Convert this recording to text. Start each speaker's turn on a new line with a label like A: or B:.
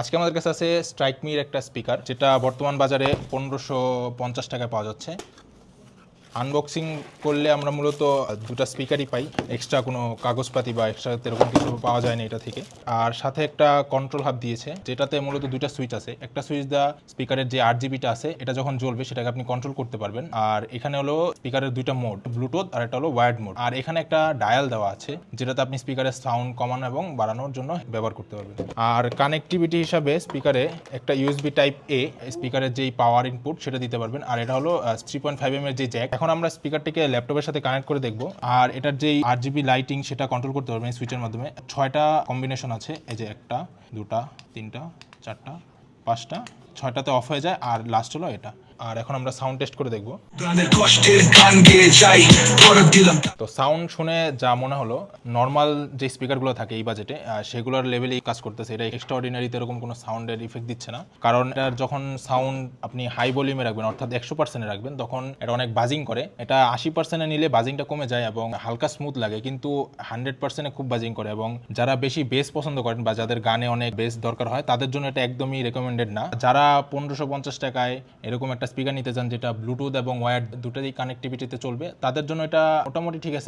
A: আজকে আমাদের কাছে আছে স্ট্রাইকমির একটা স্পিকার যেটা বর্তমান বাজারে পনেরোশো পঞ্চাশ টাকায় পাওয়া যাচ্ছে। আনবক্সিং করলে আমরা মূলত দুটো স্পিকারই পাই। এক্সট্রা কোনো কাগজপাতি বা এক্সট্রা এরকম কিছু পাওয়া যায় না এটা থেকে। আর সাথে একটা কন্ট্রোল হাব দিয়েছে, যেটাতে মূলত দুইটা সুইচ আছে। একটা সুইচ দা স্পিকারের যে আট জিবিটা আছে, এটা যখন জ্বলবে সেটাকে আপনি কন্ট্রোল করতে পারবেন। আর এখানে হলো স্পিকারের দুইটা মোড ব্লুটুথ আর একটা হলো ওয়ার্ড মোড আর এখানে একটা ডায়াল দেওয়া আছে, যেটাতে আপনি স্পিকারের সাউন্ড কমানো এবং বাড়ানোর জন্য ব্যবহার করতে পারবেন। আর কানেক্টিভিটি হিসাবে স্পিকারে একটা ইউএসবি টাইপ এ স্পিকারের যেই পাওয়ার ইনপুট সেটা দিতে পারবেন। আর এটা হলো থ্রি পয়েন্ট ফাইভ এম এর যে জ্যাক এখন আমরা স্পিকারটিকে ল্যাপটপের সাথে কানেক্ট করে দেখব। আর এটার যেই আর জিবি লাইটিং সেটা কন্ট্রোল করতে পারবেন সুইচের মাধ্যমে। ছয়টা কম্বিনেশন আছে, এই যে একটা, দুটা, তিনটা, চারটা, পাঁচটা, ছয়টাতে অফ হয়ে যায়। আর লাস্ট হলো এটা। আর এখন আমরা সাউন্ড টেস্ট করে দেখব। তো। সাউন্ড শুনে যা মনে হলো নর্মাল যে স্পিকারগুলো থাকে এই বাজেটে সেগুলোর লেভেলেই কাজ করতেছে। এটা এক্সট্রা অর্ডিনারিতে এরকম কোনো সাউন্ডের ইফেক্ট দিচ্ছে না। কারণ এটার যখন সাউন্ড আপনি হাই ভলিউমে রাখবেন অর্থাৎ একশো পার্সেন্টে রাখবেন তখন এটা অনেক বাজিং করে। এটা আশি পার্সেন্টে নিলে বাজিংটা কমে যায় এবং হালকা স্মুথ লাগে কিন্তু হান্ড্রেড পার্সেন্টে খুব বাজিং করে এবং যারা বেশি বেস পছন্দ করেন বা যাদের গানে অনেক বেস দরকার হয় তাদের জন্য এটা একদমই রেকমেন্ডেড না। যারা পনেরোশো পঞ্চাশ টাকায় এরকম একটা স্পিকার নিতে চান, যেটা ব্লুটুথ এবং ওয়্যার দুটোরই কানেক্টিভিটিতে চলবে, তাদের জন্য এটা মোটামুটি ঠিক আছে।